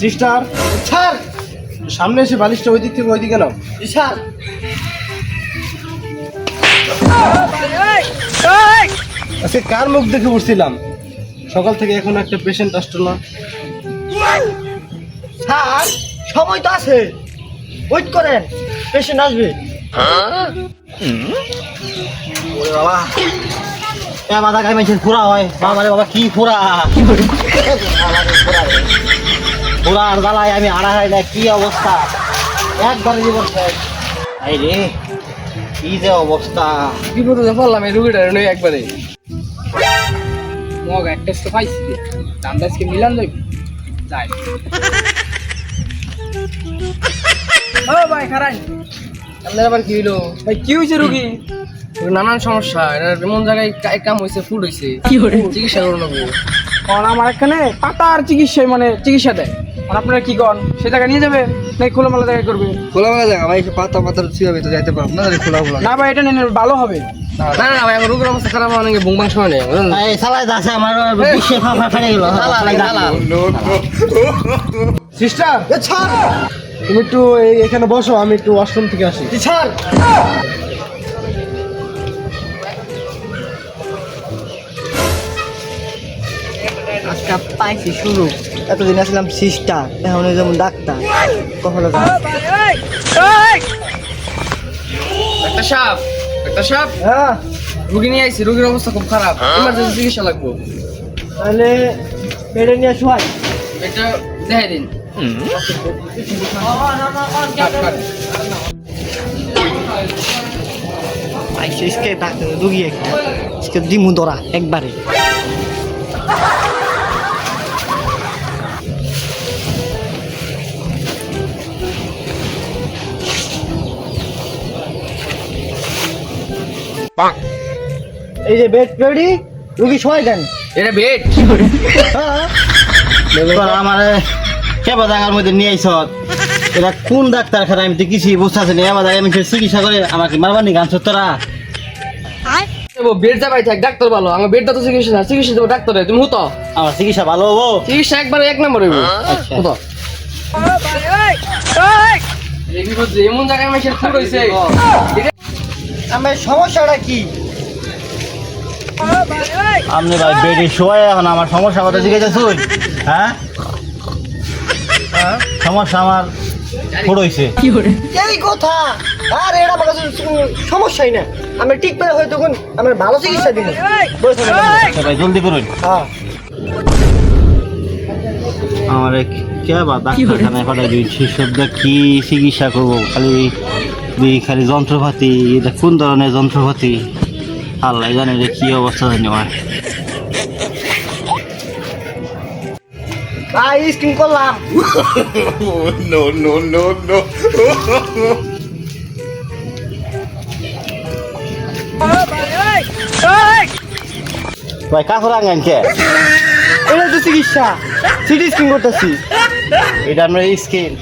Sister ছাড় সামনে এসে বালিশটা ওই দিক থেকে ওই দিকে নাও। ছাড় আজকে কার মুখ দেখে উঠছিলাম? সকাল থেকে এখন একটা পেশেন্ট আসতো না। ছাড় সময় তো আছে। ওয়েট করেন পেশেন্ট আসবে। বাবা। মাথা খাই মেশিন ফুরা হয়। বাবা রে বাবা, কি ফুরা? ফুরা আর জ্বালায় আমি আড়া হয় না কি অবস্থা? একবারে জীবন এই রে, কি যে অবস্থা। বিপদে পড়লাম, এই রুগীটা নই একবারে। মগ একটা তো পাইছি দামটা আজকে মিলান যাই যাই। ও আবার কি হইল? ভাই, কি হয়েছে রুগী? নানান সমস্যা এনার এমন জায়গায় কাম হয়েছে ফুড হয়েছে চিকিৎসা করো নেব কারণ আমার এখানে পাতার চিকিৎসায় মানে চিকিৎসা দেয়। আর আপনারা কি করেন সে জায়গায় নিয়ে যাবে? নাকি খোলামেলা জায়গায় করবে? খোলামেলা জায়গা ভাই পাতা পাতা ছিয়াবে তো যাইতে পারব না খোলা খোলা না। ভাই এটা নিয়ে ভালো হবে। না না। না ভাই আমার রোগের অবস্থা খারাপ অনেকে বুংবাং সময় নেই এই সালাই দাসে আমার বিশ্বে ফাফা ফেলে গেল সিস্টার! তুমি একটু এখানে বসো আমি একটু ওয়াশরুম থেকে আসি। ছাড়! আজকে পাইছি শুরু। এতদিন আসলাম সিস্টার এখন যেমন ডাক্তার। কখনো একটা সাপ একটা সাপ হ্যাঁ? রুগী নিয়ে আইছি রুগীর অবস্থা খুব খারাপ। ইমার্জেন্সি চিকিৎসা লাগবো। তাহলে নিয়ে শোয়াই এটা দেখাই দিন। কাট, কাট। ডাক্তার রুগী একটা। দিমু ধরা একবারে। এই যে বেড রেডি রুগী শোয়াই দেন। এটা বেড আমার কেবা জায়গার মধ্যে নিয়ে আইস এটা কোন ডাক্তারখানা আমি তো কিছুই বুঝতেছি না। এবার আমি চিকিৎসা করে আমাকে মারবার নি গান তোরা? বেড যাবাই থাক ডাক্তার ভালো। আমার বেডটা তো চিকিৎসা না চিকিৎসা দেবো ডাক্তারে। তুমি হতো? আমার চিকিৎসা ভালো হব। চিকিৎসা একবারে এক নম্বর হইব। আচ্ছা। হতো? এমন জায়গায় আমার হয়েছে আমার সমস্যাটা কি? আপনি ভাই বেডে শোয়াই এখন আমার সমস্যা কথা জিজ্ঞাসা শুন হ্যাঁ? হ্যাঁ? সমস্যা আমার ফুট হয়েছে এই কথা! আর এটা কোনো সমস্যাই না। আমি ঠিক পেলে হয়তো তখন আমার ভালো চিকিৎসা দিব আচ্ছা ভাই জলদি করুন। হ্যাঁ। আমার কে বা ডাক্তারখানায় পাঠাই দিয়েছি সবটা কি চিকিৎসা করব? খালি দিই খালি যন্ত্রপাতি এটা কোন ধরনের যন্ত্রপাতি? আল্লাহ জানে রে কি অবস্থা জানি আমার। ভাই স্ক্রিন করলাম। ভাই কাকুর আঙ্গান কে? এটা তো চিকিৎসা। সিটি স্ক্রিন করতেছি। এটা আমরা স্ক্রিন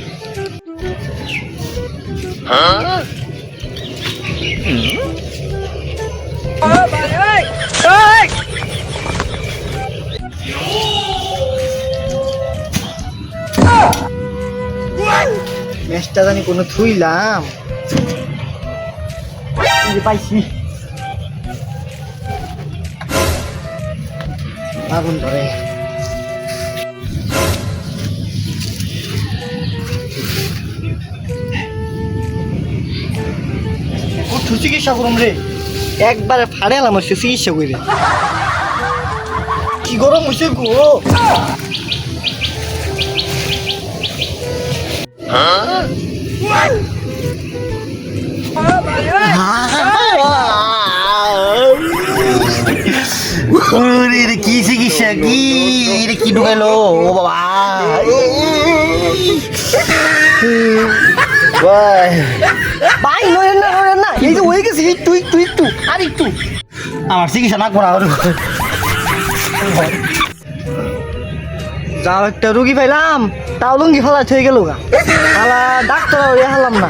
ম্যাচটা জানি কোনো থুইলাম। পাইছি। আগুন ধরে। উঠু চিকিৎসা করুম রে। একবারে ফাড়ে এলাম সে চিকিৎসা করে কি গরম হয়েছে গো। কি চিকিৎসা কি এটা কি ঢুকাইলো? ও বাবা। ভাই নয় নয় না এই যে হয়ে গেছে একটু একটু একটু আর একটু। আমার চিকিৎসা না করা যাও, একটা রুগী পাইলাম। তাও লুঙ্গি ফালা হয়ে গেল গা। ডাক্তার হালাম না।